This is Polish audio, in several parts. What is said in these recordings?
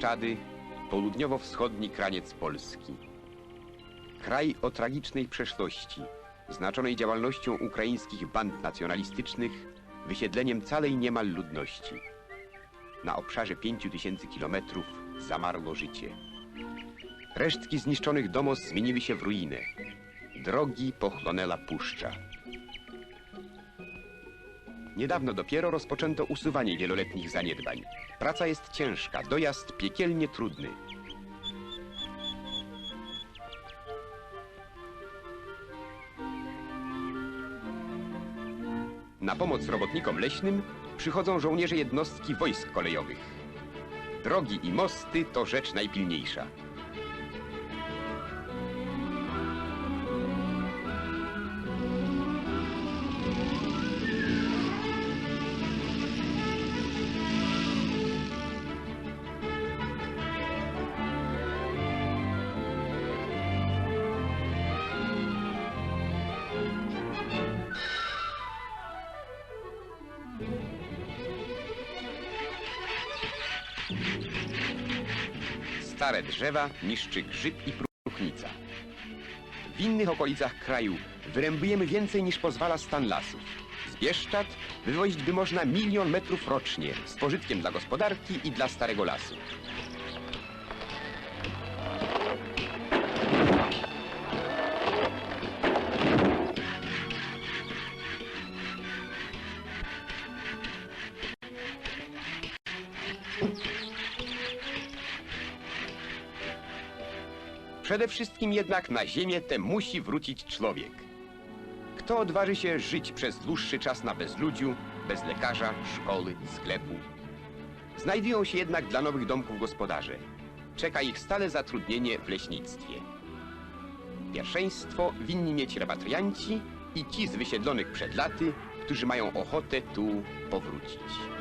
Bieszczady, południowo-wschodni kraniec Polski. Kraj o tragicznej przeszłości, znaczonej działalnością ukraińskich band nacjonalistycznych, wysiedleniem całej niemal ludności. Na obszarze 5000 kilometrów zamarło życie. Resztki zniszczonych domostw zmieniły się w ruinę. Drogi pochłonęła puszcza. Niedawno dopiero rozpoczęto usuwanie wieloletnich zaniedbań. Praca jest ciężka, dojazd piekielnie trudny. Na pomoc robotnikom leśnym przychodzą żołnierze jednostki wojsk kolejowych. Drogi i mosty to rzecz najpilniejsza. Stare drzewa niszczy grzyb i próchnica. W innych okolicach kraju wyrębujemy więcej niż pozwala stan lasów. Z Bieszczad wywozić by można milion metrów rocznie z pożytkiem dla gospodarki i dla starego lasu. Przede wszystkim jednak na ziemię tę musi wrócić człowiek. Kto odważy się żyć przez dłuższy czas na bezludziu, bez lekarza, szkoły, sklepu? Znajdują się jednak dla nowych domków gospodarze. Czeka ich stale zatrudnienie w leśnictwie. Pierwszeństwo winni mieć repatrianci i ci z wysiedlonych przed laty, którzy mają ochotę tu powrócić.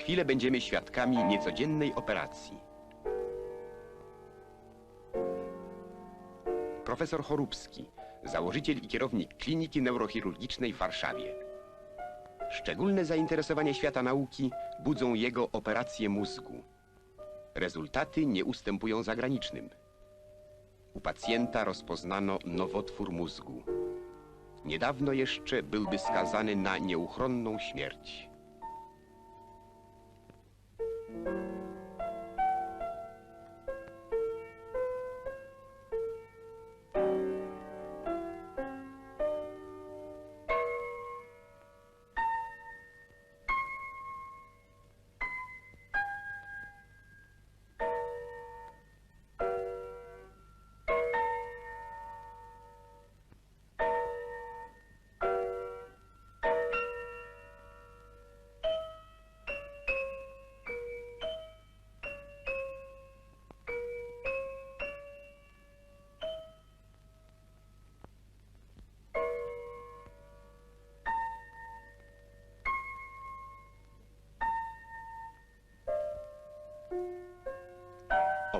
Chwilę będziemy świadkami niecodziennej operacji. Profesor Chorubski, założyciel i kierownik Kliniki Neurochirurgicznej w Warszawie. Szczególne zainteresowanie świata nauki budzą jego operacje mózgu. Rezultaty nie ustępują zagranicznym. U pacjenta rozpoznano nowotwór mózgu. Niedawno jeszcze byłby skazany na nieuchronną śmierć.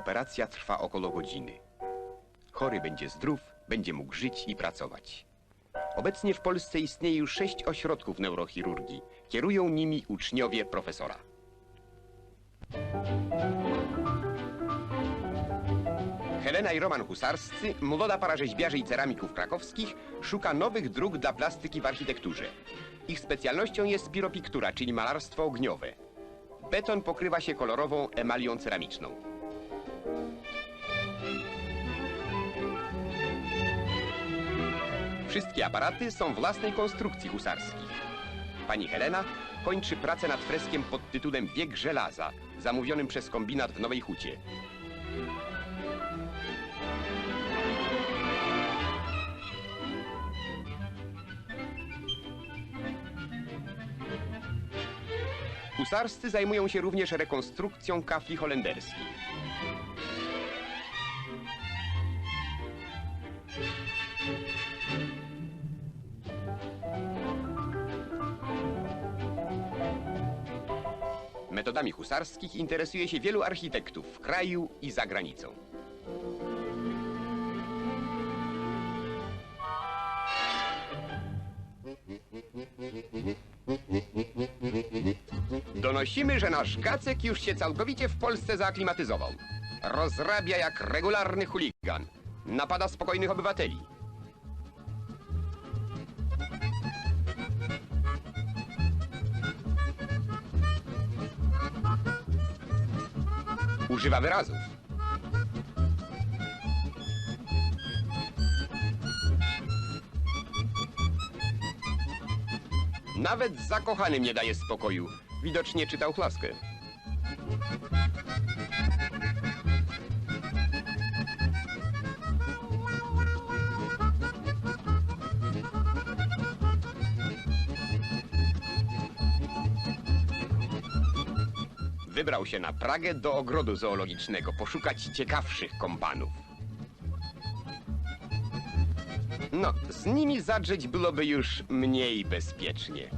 Operacja trwa około godziny. Chory będzie zdrów, będzie mógł żyć i pracować. Obecnie w Polsce istnieje już sześć ośrodków neurochirurgii. Kierują nimi uczniowie profesora. Helena i Roman Husarscy, młoda para rzeźbiarzy i ceramików krakowskich, szuka nowych dróg dla plastyki w architekturze. Ich specjalnością jest piropiktura, czyli malarstwo ogniowe. Beton pokrywa się kolorową emalią ceramiczną. Wszystkie aparaty są własnej konstrukcji husarskich. Pani Helena kończy pracę nad freskiem pod tytułem Wiek żelaza, zamówionym przez kombinat w Nowej Hucie. Husarscy zajmują się również rekonstrukcją kafli holenderskiej. Metodami husarskich interesuje się wielu architektów w kraju i za granicą. Donosimy, że nasz Gacek już się całkowicie w Polsce zaaklimatyzował. Rozrabia jak regularny chuligan. Napada spokojnych obywateli. Używa wyrazów. Nawet zakochanym nie daje spokoju. Widocznie czytał klaskę. Wybrał się na Pragę do ogrodu zoologicznego poszukać ciekawszych kompanów. No, z nimi zadrzeć byłoby już mniej bezpiecznie.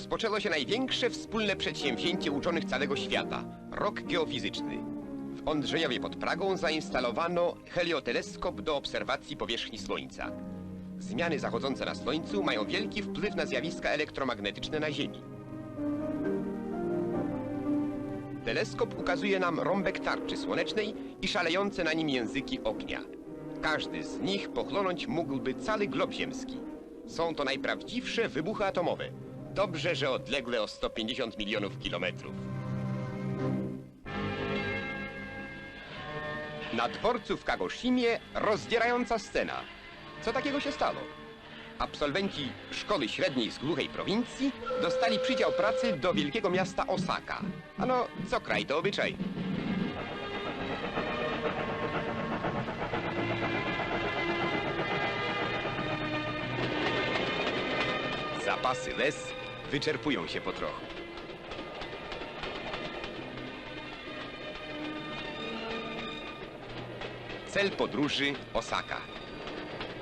Rozpoczęło się największe wspólne przedsięwzięcie uczonych całego świata rok geofizyczny. W Ondrzejowie pod Pragą zainstalowano helioteleskop do obserwacji powierzchni Słońca. Zmiany zachodzące na Słońcu mają wielki wpływ na zjawiska elektromagnetyczne na Ziemi. Teleskop ukazuje nam rąbek tarczy słonecznej i szalejące na nim języki ognia. Każdy z nich pochłonąć mógłby cały glob ziemski. Są to najprawdziwsze wybuchy atomowe. Dobrze, że odlegle o 150 milionów kilometrów. Na dworcu w Kagoshimie rozdzierająca scena. Co takiego się stało? Absolwenci szkoły średniej z głuchej prowincji dostali przydział pracy do wielkiego miasta Osaka. Ano, co kraj to obyczaj. Zapasy les wyczerpują się po trochu. Cel podróży Osaka.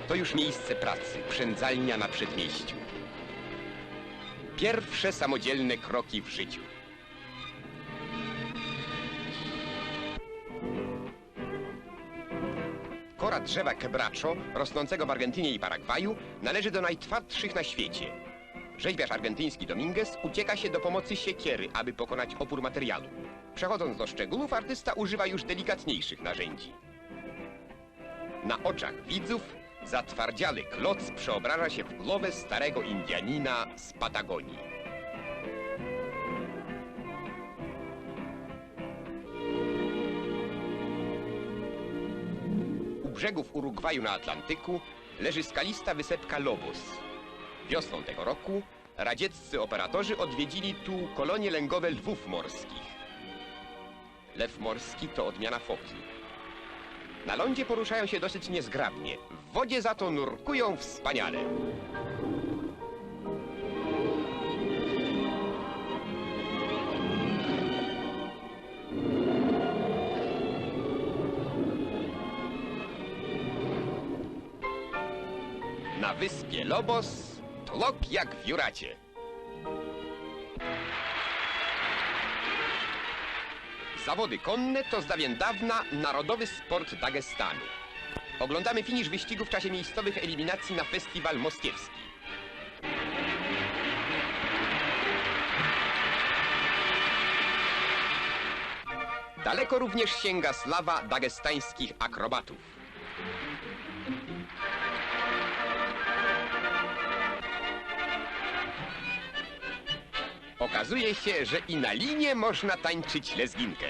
To już miejsce pracy, przędzalnia na przedmieściu. Pierwsze samodzielne kroki w życiu. Kora drzewa quebracho, rosnącego w Argentynie i Paragwaju, należy do najtwardszych na świecie. Rzeźbiarz argentyński Dominguez ucieka się do pomocy siekiery, aby pokonać opór materiału. Przechodząc do szczegółów, artysta używa już delikatniejszych narzędzi. Na oczach widzów zatwardziały kloc przeobraża się w głowę starego Indianina z Patagonii. U brzegów Urugwaju na Atlantyku leży skalista wysepka Lobos. Wiosną tego roku radzieccy operatorzy odwiedzili tu kolonie lęgowe lwów morskich. Lew morski to odmiana foki. Na lądzie poruszają się dosyć niezgrabnie, w wodzie za to nurkują wspaniale. Na wyspie Lobos tłok jak w Juracie. Zawody konne to z dawien dawna narodowy sport Dagestanu. Oglądamy finisz wyścigu w czasie miejscowych eliminacji na festiwal moskiewski. Daleko również sięga sława dagestańskich akrobatów. Okazuje się, że i na linie można tańczyć lezginkę.